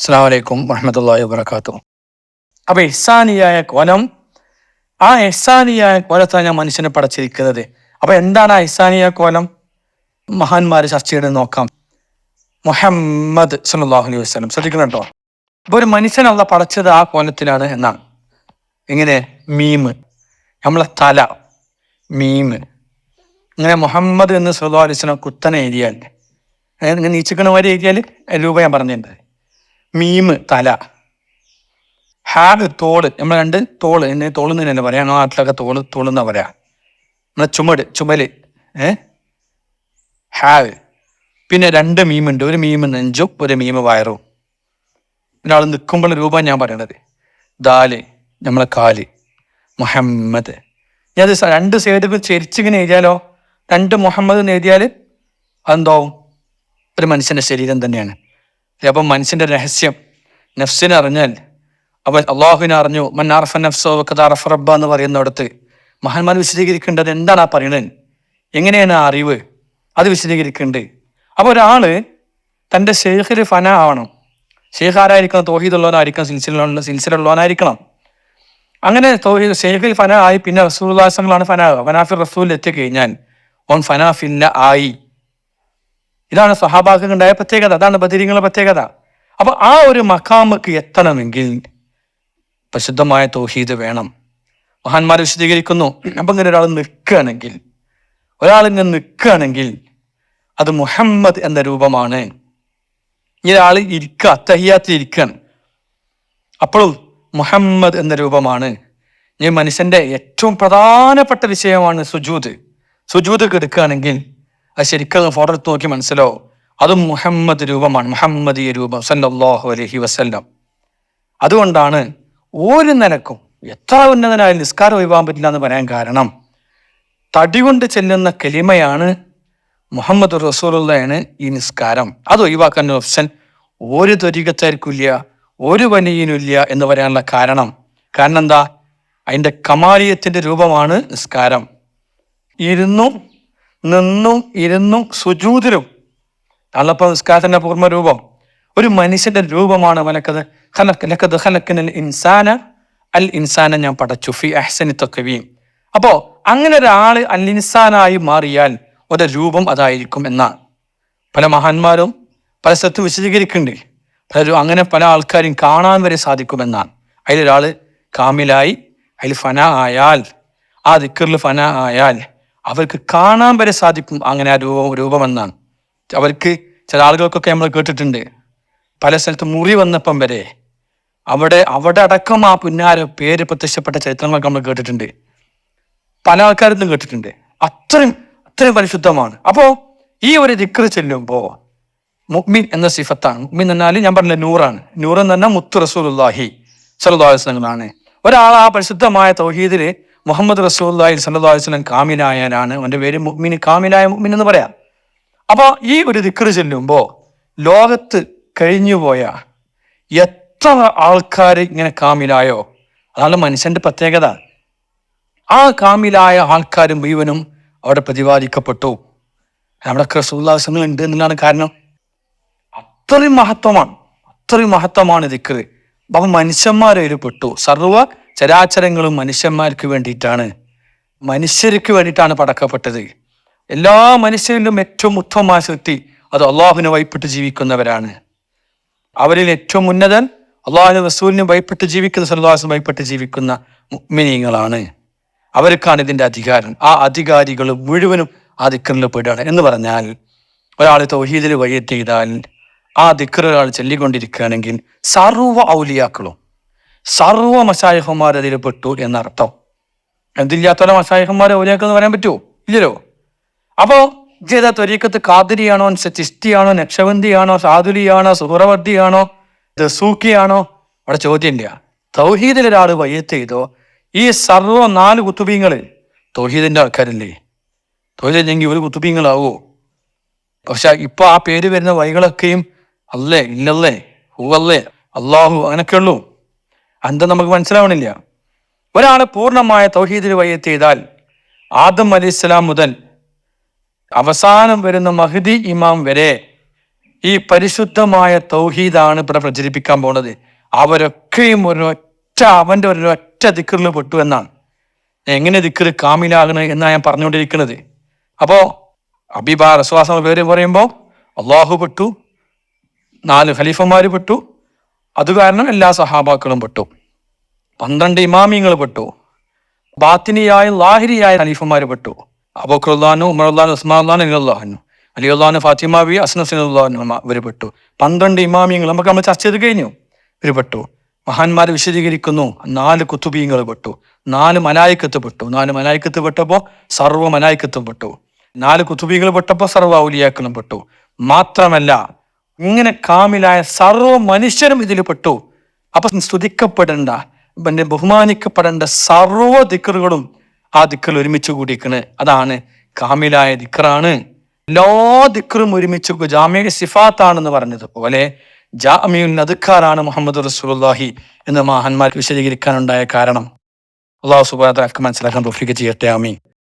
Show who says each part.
Speaker 1: അസ്സാം വലൈക്കും വറഹമത്തല്ലാഹി വാബർക്കാത്തു അപ്പൊ എഹ്സാനിയായ കോലം ആ എഹ്സാനിയായ കോലത്താണ് ഞാൻ മനുഷ്യനെ പടച്ചിരിക്കുന്നത്. അപ്പൊ എന്താണ് ആ എഹ്സാനിയ കോലം മഹാന്മാര് ചർച്ച നോക്കാം. മുഹമ്മദ് സല്ലല്ലാഹു അലൈഹി വസല്ലം. ശ്രദ്ധിക്കണം കേട്ടോ അപ്പൊ ഒരു മനുഷ്യനുള്ള പടച്ചത് ആ കോലത്തിലാണ് എന്നാണ്. ഇങ്ങനെ മീമ് നമ്മളെ തല മീമ് ഇങ്ങനെ മുഹമ്മദ് എന്ന് സല്ലല്ലാഹു അലൈഹി വസ്ലം കുത്തനെ എഴുതിയാൽ അതായത് ഇങ്ങനെ നീച്ചിക്കണ രൂപ ഞാൻ പറഞ്ഞിട്ടുണ്ട്. മീമ് തല. ഹാബ് തോൾ. നമ്മൾ രണ്ട് തോൾ. എന്നെ തോൾ തന്നെ പറയാം? ഞങ്ങളുടെ നാട്ടിലൊക്കെ തോൾ തോളെന്നാ പറയാ? നമ്മളെ ചുമട് ചുമൽ ഏ? ഹാവ്. പിന്നെ രണ്ട് മീമുണ്ട്. ഒരു മീമ് നെഞ്ചും ഒരു മീമ് വയറും. ഒരാൾ നിൽക്കുമ്പോൾ രൂപം ഞാൻ പറയണത്. ദാൽ നമ്മളെ കാൽ. മുഹമ്മദ്. ഞാൻ രണ്ട് സൈഡ് ചെരിച്ചിങ്ങനെ എഴുതിയാലോ? രണ്ട് മുഹമ്മദ് എന്ന് എഴുതിയാൽ അതെന്താവും? ഒരു മനുഷ്യന്റെ ശരീരം തന്നെയാണ്. അപ്പം മനുഷ്യന്റെ രഹസ്യം നഫ്സിനെ അറിഞ്ഞാൽ അവൻ അള്ളാഹുവിനെ അറിഞ്ഞു മൻ അറഫ നഫ്സോ വഖദ് റബ്ബ എന്ന് പറയുന്നിടത്ത് മഹാന്മാർ വിശദീകരിക്കേണ്ടത് എന്താണ് ആ പറയുന്നത്? എങ്ങനെയാണ് ആ അറിവ്? അത് വിശദീകരിക്കേണ്ടത്. അപ്പോൾ ഒരാൾ തന്റെ ഷെയ്ഖിൽ ഫന ആവണം. ഷെയ്ഖ് ആരായിരിക്കണം? തോഹീദുള്ളവനായിരിക്കണം സിൽസിലുള്ള സിൽസിലുള്ളവനായിരിക്കണം. അങ്ങനെ തോഹീദ് ഷെയ്ഖിൽ ഫന ആയി പിന്നെ റസൂൽദാസങ്ങളാണ് ഫന ഫനാഫിർ റസൂൽ എത്തിക്കഴിഞ്ഞാൽ ഓൻ ഫനാഫില്ല ആയി. ഇതാണ് സഹാബാക്ക് പ്രത്യേകത. അതാണ് ബദിരിങ്ങളുടെ പ്രത്യേകത. അപ്പൊ ആ ഒരു മക്കാമക്ക് എത്തണമെങ്കിൽ പ്രസിദ്ധമായ തോഹീദ് വേണം. മഹാന്മാർ വിശദീകരിക്കുന്നു അപ്പൊ ഇങ്ങനെ ഒരാൾ നിൽക്കുകയാണെങ്കിൽ ഒരാൾ ഇങ്ങനെ നിൽക്കുകയാണെങ്കിൽ അത് മുഹമ്മദ് എന്ന രൂപമാണ്. ഒരാൾ ഇരിക്കുക അത്തഹിയാത്തിൽ ഇരിക്കുകയാണ്. അപ്പോഴും മുഹമ്മദ് എന്ന രൂപമാണ്. ഈ മനുഷ്യന്റെ ഏറ്റവും പ്രധാനപ്പെട്ട വിഷയമാണ് സുജൂത് സുജൂത് എടുക്കുകയാണെങ്കിൽ അത് ശരിക്കും ഫോട്ടോ എടുത്ത് നോക്കി മനസ്സിലാവും അതും മുഹമ്മദ് രൂപമാണ്. മുഹമ്മദീയ രൂപം. സല്ലാഹു അലഹി വസല്ലം. അതുകൊണ്ടാണ് ഒരു നിലക്കും എത്ര ഉന്നതനായ നിസ്കാരം ഒഴിവാൻ പറ്റില്ല എന്ന് പറയാൻ കാരണം. തടി കൊണ്ട് ചെല്ലുന്ന കലിമയാണ് മുഹമ്മദ് റസൂലുള്ളയാണ് ഈ നിസ്കാരം. അത് ഒഴിവാക്കാൻ ഓപ്ഷൻ ഒരു ത്വരികത്തായിരിക്കില്ല ഒരു വനിയനുമില്ല എന്ന് പറയാനുള്ള കാരണം. കാരണം എന്താ? അതിന്റെ കമാലിയത്തിന്റെ രൂപമാണ് നിസ്കാരം. ഇരുന്നും നിന്നും ഇരുന്നും സുജൂതിലും അള്ളപ്പ നിസ്കാരത്തിന്റെ പൂർണ രൂപം. ഒരു മനുഷ്യന്റെ രൂപമാണ് വലക്കത് ലക്കത് ലഖദ് അൽ ഇൻസാന അൽ ഇൻസാന ഞാൻ പടച്ചു. ഫി അഹ്സനി തഖവീം അപ്പോ അങ്ങനെ ഒരാൾ അൽ ഇൻസാനായി മാറിയാൽ ഒരു രൂപം അതായിരിക്കും എന്നാണ്. പല മഹാന്മാരും പല സ്ഥലത്ത് വിശദീകരിക്കുന്നുണ്ട്. പലരും അങ്ങനെ പല ആൾക്കാരും കാണാൻ വരെ സാധിക്കുമെന്നാണ് അതിലൊരാൾ കാമിലായി അതിൽ ഫന ആയാൽ ആ ദിക്കറിൽ ഫന ആയാൽ അവർക്ക് കാണാൻ വരെ സാധിക്കും അങ്ങനെ ആ രൂപം രൂപമെന്നാണ്. അവർക്ക് ചില ആളുകൾക്കൊക്കെ നമ്മൾ കേട്ടിട്ടുണ്ട്. പല സ്ഥലത്ത് മുറി വന്നപ്പം വരെ അവിടെ അവിടെ അടക്കം ആ പുന്നാര പേര് പ്രത്യക്ഷപ്പെട്ട ചരിത്രങ്ങളൊക്കെ നമ്മൾ കേട്ടിട്ടുണ്ട്. പല ആൾക്കാരും കേട്ടിട്ടുണ്ട്. അത്രയും അത്രയും പരിശുദ്ധമാണ്. അപ്പോൾ ഈ ഒരു ദിക്ർ ചെല്ലുമ്പോ മുഹ്മിൻ എന്ന സിഫത്താണ്. മുഹ്മിൻ എന്നാൽ ഞാൻ പറഞ്ഞ നൂറാണ്. നൂറെന്ന് പറഞ്ഞാൽ മുത്തു അലൈഹി വസല്ലമാണ് ഒരാൾ ആ പരിശുദ്ധമായ തൗഹീദിൽ മുഹമ്മദ് അലൈഹി വസല്ലം കാമിലായനാണ് അവന്റെ പേര് മുഅ്മിൻ കാമിലായ മുഅ്മിൻ എന്ന് പറയാം. അപ്പോൾ ഈ ഒരു ദിക്കറ് ചെല്ലുമ്പോൾ ലോകത്ത് കഴിഞ്ഞുപോയ എത്ര ആൾക്കാർ ഇങ്ങനെ കാമിലായോ? അതാണ് മനുഷ്യന്റെ പ്രത്യേകത. ആ കാമിലായ ആൾക്കാരും മുഴുവനും അവിടെ പ്രതിപാദിക്കപ്പെട്ടു. നമ്മുടെ റസൂല്ലാസ്ലം ഉണ്ട് എന്നുള്ളതാണ് കാരണം. അത്രയും മഹത്വമാണ്. അത്രയും മഹത്വമാണ് ദിക്കറ് അപ്പം മനുഷ്യന്മാരെ പെട്ടു. സർവ ചരാചരങ്ങളും മനുഷ്യന്മാർക്ക് വേണ്ടിയിട്ടാണ് മനുഷ്യർക്ക് വേണ്ടിയിട്ടാണ് പടക്കപ്പെട്ടത്. എല്ലാ മനുഷ്യരിലും ഏറ്റവും ഉത്തമമായ സൃഷ്ടി അത് അള്ളാഹുവിനെ വൈപ്പെട്ട് ജീവിക്കുന്നവരാണ്. അവരിൽ ഏറ്റവും ഉന്നതൻ അള്ളാഹുവിന് റസൂലിന് ഭയപ്പെട്ട് ജീവിക്കുന്ന സല്ലാഹും ഭയപ്പെട്ട് ജീവിക്കുന്ന മുഅ്മിനീങ്ങളാണ്. അവർക്കാണ് ഇതിന്റെ അധികാരം. ആ അധികാരികൾ മുഴുവനും ആ ദിക്കറിൽ പെടുകയാണ്. എന്ന് പറഞ്ഞാൽ ഒരാൾ തൗഹീദിൽ വഴിയെത്തിയതാൽ ആ ദിക്കർ ഒരാൾ ചൊല്ലിക്കൊണ്ടിരിക്കുകയാണെങ്കിൽ സർവ ഔലിയാക്കളും സർവ മസായഹന്മാർ അതിൽ പെട്ടു എന്നർത്ഥം. എന്തില്ലാത്തോലെ മസായഹന്മാരെ ഔലിയാക്കൾ എന്ന് പറയാൻ പറ്റുമോ ഇല്ലല്ലോ. അപ്പോ ഇതേതാ ത്വരീക്കത്ത് കാതിരിയാണോ ചിസ്റ്റിയാണോ നക്ഷവന്തിയാണോ സാധുലിയാണോ സുഹറവർദ്ധിയാണോ ദസൂക്കിയാണോ അവിടെ ചോദ്യം ഇല്ല തൗഹീദിൽ ഒരാൾ വയ്യത്ത് ചെയ്തോ ഈ സർവ നാല് കുത്തുബീങ്ങൾ തൗഹീദിന്റെ ആൾക്കാരല്ലേ? തൗഹീദില്ലെങ്കിൽ ഒരു കുത്തുബീങ്ങളാവോ? പക്ഷെ ഇപ്പൊ ആ പേര് വരുന്ന വഴികളൊക്കെയും അല്ലേ ഇല്ലല്ലേ ഹൂവല്ലേ അള്ളാഹു അങ്ങനൊക്കെ ഉള്ളൂ എന്താ നമുക്ക് മനസ്സിലാവണില്ല. ഒരാളെ പൂർണമായ തൗഹീദിൽ വയ്യെത്തിയതാൽ ആദം അലി ഇസ്ലാം മുതൽ അവസാനം വരുന്ന മഹദി ഇമാം വരെ ഈ പരിശുദ്ധമായ തൗഹീദാണ് ഇവിടെ പ്രചരിപ്പിക്കാൻ പോണത് അവരൊക്കെയും ഒരൊറ്റ അവന്റെ ഒരൊറ്റ ദിക്കറിൽ പെട്ടു എന്നാണ്. എങ്ങനെ ദിക്കറ് കാമിലാകണ് എന്നാണ് ഞാൻ പറഞ്ഞുകൊണ്ടിരിക്കുന്നത്. അപ്പോൾ അബിബാ റസ്വാസം പേര് പറയുമ്പോൾ അള്ളാഹു പെട്ടു നാല് ഖലീഫന്മാര് പെട്ടു അത് കാരണം എല്ലാ സഹാബാക്കളും പെട്ടു. പന്ത്രണ്ട് ഇമാമിങ്ങൾ പെട്ടു. ബാത്തിനിയായ ലാഹിരിയായ ഖലീഫന്മാര് പെട്ടു. അബൂഖുല്ലാനു ഉമറുല്ലാൻ ഉസ്മാൻ അലിഹു അലി അള്ളഹാന് ഫാത്തിമ ബി ഇവർ പെട്ടു. പന്ത്രണ്ട് ഇമാമിയങ്ങൾ നമുക്ക് നമ്മൾ ചർച്ച ചെയ്ത് കഴിഞ്ഞു. ഇവർ പെട്ടു. മഹാന്മാർ വിശദീകരിക്കുന്നു. നാല് കുത്തുബീങ്ങൾ പെട്ടു. നാല് മലായിക്കത്ത് പെട്ടു. നാല് മലായിക്കത്ത് പെട്ടപ്പോൾ സർവ മലായിക്കത്തും പെട്ടു. നാല് കുത്തുബീങ്ങൾ പെട്ടപ്പോൾ സർവ ഔലിയാക്കളും പെട്ടു. മാത്രമല്ല ഇങ്ങനെ കാമിലായ സർവ മനുഷ്യരും ഇതിൽ പെട്ടു. അപ്പൊ സ്തുതിക്കപ്പെടേണ്ട പിന്നെ ബഹുമാനിക്കപ്പെടേണ്ട സർവ ദിക്കറുകളും ആ ദിക്കറിൽ ഒരുമിച്ച് കൂടിയിരിക്കണ്. അതാണ് കാമിലായ ദിക്കറാണ്. എല്ലാ ദിക്കറും ഒരുമിച്ച് ജാമ്യ സിഫാത്താണെന്ന് പറഞ്ഞതുപോലെ ജാമ്യുൽ നദുക്കാറാണ് മുഹമ്മദ് റസൂലുള്ളാഹി എന്ന് മഹാന്മാർക്ക് വിശദീകരിക്കാനുണ്ടായ കാരണം. അള്ളാഹു സുബാദ് മനസ്സിലാക്കാൻ ചെയ്യട്ടെ. ആമീൻ.